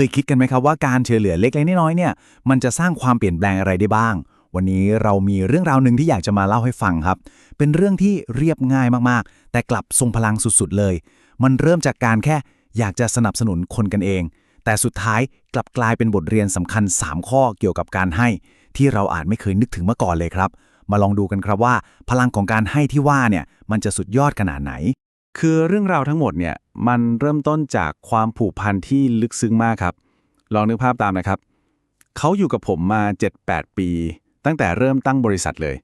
เคยคิดกันไหมครับว่าการช่วยเหลือเล็กๆน้อยๆเนี่ย มันจะสร้างความเปลี่ยนแปลงอะไรได้บ้าง วันนี้เรามีเรื่องราวหนึ่งที่อยากจะมาเล่าให้ฟังครับ เป็นเรื่องที่เรียบง่ายมากๆ แต่กลับทรงพลังสุดๆเลย มันเริ่มจากการแค่อยากจะสนับสนุนคนกันเอง แต่สุดท้ายกลับกลายเป็นบทเรียนสำคัญ 3 ข้อเกี่ยวกับการให้ ที่เราอาจไม่เคยนึกถึงมาก่อนเลยครับ มาลองดูกันครับว่า พลังของการให้ที่ว่าเนี่ยมันจะสุดยอดขนาดไหน คือเรื่องราวทั้งหมดเนี่ยมันเริ่มต้นจากความผูกพันที่ลึกซึ้งมากครับ ลองนึกภาพตามนะครับ เขาอยู่กับผมมา 7-8 ปี ตั้งแต่เริ่มตั้งบริษัทเลย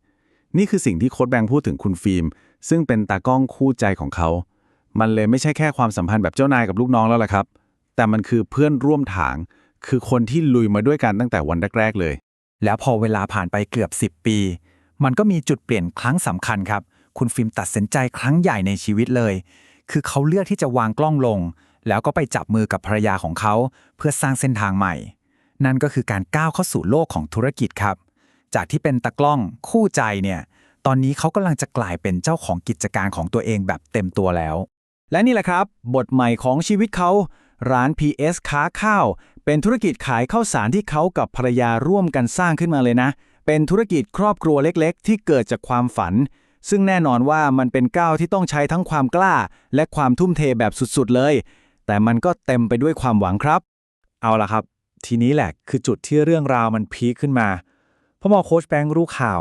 นี่คือสิ่งที่โค้ดแบงค์พูดถึงคุณฟิล์ม ซึ่งเป็นตากล้องคู่ใจของเขา มันเลยไม่ใช่แค่ความสัมพันธ์แบบเจ้านายกับลูกน้องแล้วล่ะครับ แต่มันคือเพื่อนร่วมทาง คือคนที่ลุยมาด้วยกันตั้งแต่วันแรกๆเลย แล้วพอเวลาผ่านไปเกือบ 10 ปี มันก็มีจุดเปลี่ยนครั้งสำคัญครับ คุณฟิล์มตัดสินใจครั้งใหญ่ในชีวิตเลย คือเขาเลือกที่จะวางกล้องลง แล้วก็ไปจับมือกับภรรยาของเขา เพื่อสร้างเส้นทางใหม่ นั่นก็คือการก้าวเข้าสู่โลกของธุรกิจครับ จากที่เป็นตากล้องคู่ใจเนี่ย ตอนนี้เขากำลังจะกลายเป็นเจ้าของกิจการของตัวเองแบบเต็มตัวแล้ว และนี่แหละครับ บทใหม่ของชีวิตเขาร้าน PS ค้าข้าว เป็นธุรกิจขายข้าวสารที่เขากับภรรยาร่วมกันสร้างขึ้นมาเลยนะ เป็นธุรกิจครอบครัวเล็ก ๆ ที่เกิดจากความฝัน ซึ่งแน่นอนว่ามันเป็นก้าวที่ต้องใช้ทั้งความกล้า และความทุ่มเทแบบสุดๆเลย แต่มันก็เต็มไปด้วยความหวังครับ เอาละครับ ทีนี้แหละคือจุดที่เรื่องราวมันพีคขึ้นมาเพราะพอโค้ชแบงค์รู้ข่าว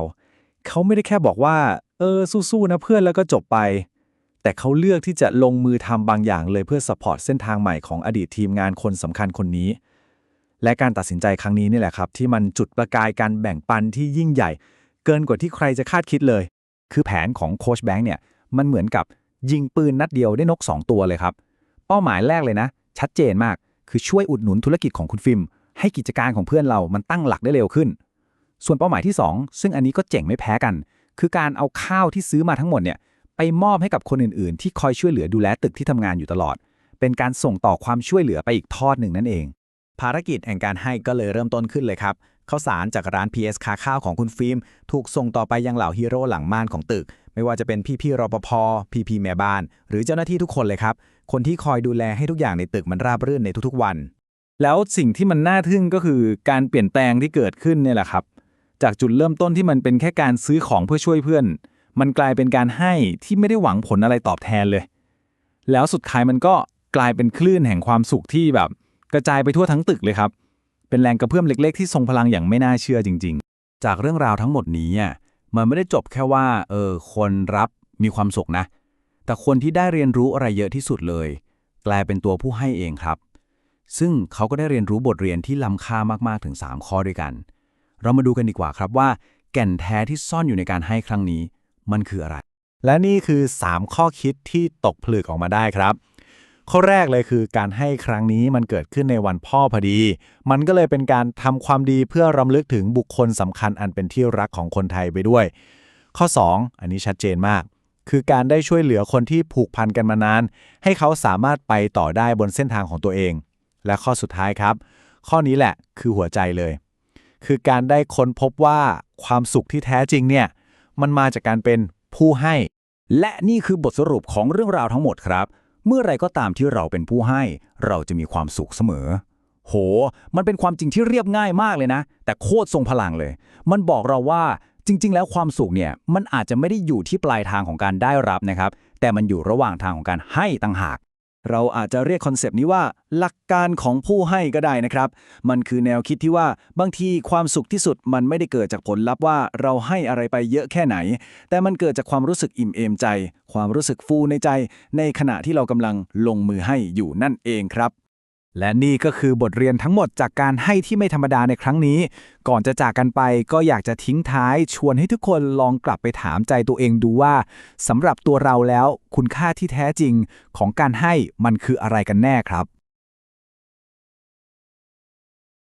เขาไม่ได้แค่บอกว่า เออสู้ๆนะเพื่อนแล้วก็จบไป แต่เขาเลือกที่จะลงมือทำบางอย่างเลยเพื่อสปอร์ตเส้นทางใหม่ของอดีตทีมงานคนสำคัญคนนี้ และการตัดสินใจครั้งนี้นี่แหละครับ ที่มันจุดประกายการแบ่งปันที่ยิ่งใหญ่ เกินกว่าที่ใครจะคาดคิดเลย คือแผนของโคชแบงค์เนี่ยมันเหมือนกับยิงปืนนัดเดียวได้นก 2 ตัวเลยครับ เป้าหมายแรกเลยนะ ชัดเจนมากคือช่วยอุดหนุนธุรกิจของคุณฟิล์มให้กิจการของเพื่อนเรามันตั้งหลักได้เร็วขึ้น ส่วนเป้าหมายที่ 2 ซึ่งอันนี้ก็เจ๋งไม่แพ้กัน คือการเอาข้าวที่ซื้อมาทั้งหมดเนี่ยไปมอบให้กับคนอื่นๆ ที่คอยช่วยเหลือดูแลตึกที่ทำงานอยู่ตลอด เป็นการส่งต่อความช่วยเหลือไปอีกทอดหนึ่งนั่นเอง ภารกิจแห่งการให้ก็เลยเริ่มต้นขึ้นเลยครับ ข้าวสารจากร้าน PS ค้าข้าวของคุณฟิล์ม ถูกส่งต่อไปยังเหล่าฮีโร่หลังม่านของตึก ไม่ว่าจะเป็นพี่ๆรปภ พี่ๆแม่บ้าน หรือเจ้าหน้าที่ทุกคนเลยครับ คนที่คอยดูแลให้ทุกอย่างในตึกมันราบรื่นในทุกๆวัน แล้วสิ่งที่มันน่าทึ่งก็คือการเปลี่ยนแปลงที่เกิดขึ้นเนี่ยแหละครับ จากจุดเริ่มต้นที่มันเป็นแค่การซื้อของเพื่อช่วยเพื่อน มันกลายเป็นการให้ที่ไม่ได้หวังผลอะไรตอบแทนเลย แล้วสุดท้ายมันก็กลายเป็นคลื่นแห่งความสุขที่แบบ กระจายไปทั่วทั้งตึกเลยครับ เป็นแรงกระเพื่อมเล็ก ๆ ที่ทรงพลังอย่างไม่น่าเชื่อจริง ๆ จากเรื่องราวทั้งหมดนี้อะมันไม่ได้จบแค่ว่าเออคนรับมีความสุขนะ แต่คนที่ได้เรียนรู้อะไรเยอะที่สุดเลย กลายเป็นตัวผู้ให้เองครับ ซึ่งเขาก็ได้เรียนรู้บทเรียนที่ล้ำค่ามากๆถึง 3 ข้อด้วยกัน เรามาดูกันดีกว่าครับว่า แก่นแท้ที่ซ่อนอยู่ในการให้ครั้งนี้ มันคืออะไร และนี่คือ 3 ข้อคิดที่ตกผลึกออกมาได้ครับ ข้อแรกเลยคือการให้ครั้งนี้มันเกิดขึ้นในวันพ่อพอดี มันก็เลยเป็นการทำความดีเพื่อรำลึกถึงบุคคลสำคัญอันเป็นที่รักของคนไทยไปด้วย ข้อ 2 อันนี้ชัดเจนมาก คือการได้ช่วยเหลือคนที่ผูกพันกันมานาน ให้เขาสามารถไปต่อได้บนเส้นทางของตัวเอง และข้อสุดท้ายครับ ข้อนี้แหละคือหัวใจเลย คือการได้ค้นพบว่าความสุขที่แท้จริงเนี่ยมันมาจากการเป็นผู้ให้ และนี่คือบทสรุปของเรื่องราวทั้งหมดครับ เมื่อไรก็ตามที่เราเป็นผู้ให้ เราจะมีความสุขเสมอ โห มันเป็นความจริงที่เรียบง่ายมากเลยนะ แต่โคตรทรงพลังเลย มันบอกเราว่าจริง ๆ แล้วความสุขเนี่ยมันอาจจะไม่ได้อยู่ที่ปลายทางของการได้รับนะครับ แต่มันอยู่ระหว่างทางของการให้ต่างหาก เราอาจจะเรียกคอนเซปต์นี้ว่า หลักการของผู้ให้ก็ได้นะครับ มันคือแนวคิดที่ว่าบางทีความสุขที่สุดมันไม่ได้เกิดจากผลลัพธ์ว่าเราให้อะไรไปเยอะแค่ไหน แต่มันเกิดจากความรู้สึกอิ่มเอมใจ ความรู้สึกฟูในใจ ในขณะที่เรากำลังลงมือให้อยู่นั่นเองครับ และนี่ก็คือบทเรียนทั้งหมดจากการให้ที่ไม่ธรรมดาในครั้งนี้ ก่อนจะจากกันไปก็อยากจะทิ้งท้าย ชวนให้ทุกคนลองกลับไปถามใจตัวเองดูว่าสำหรับตัวเราแล้วคุณค่าที่แท้จริงของการให้มันคืออะไรกันแน่ครับ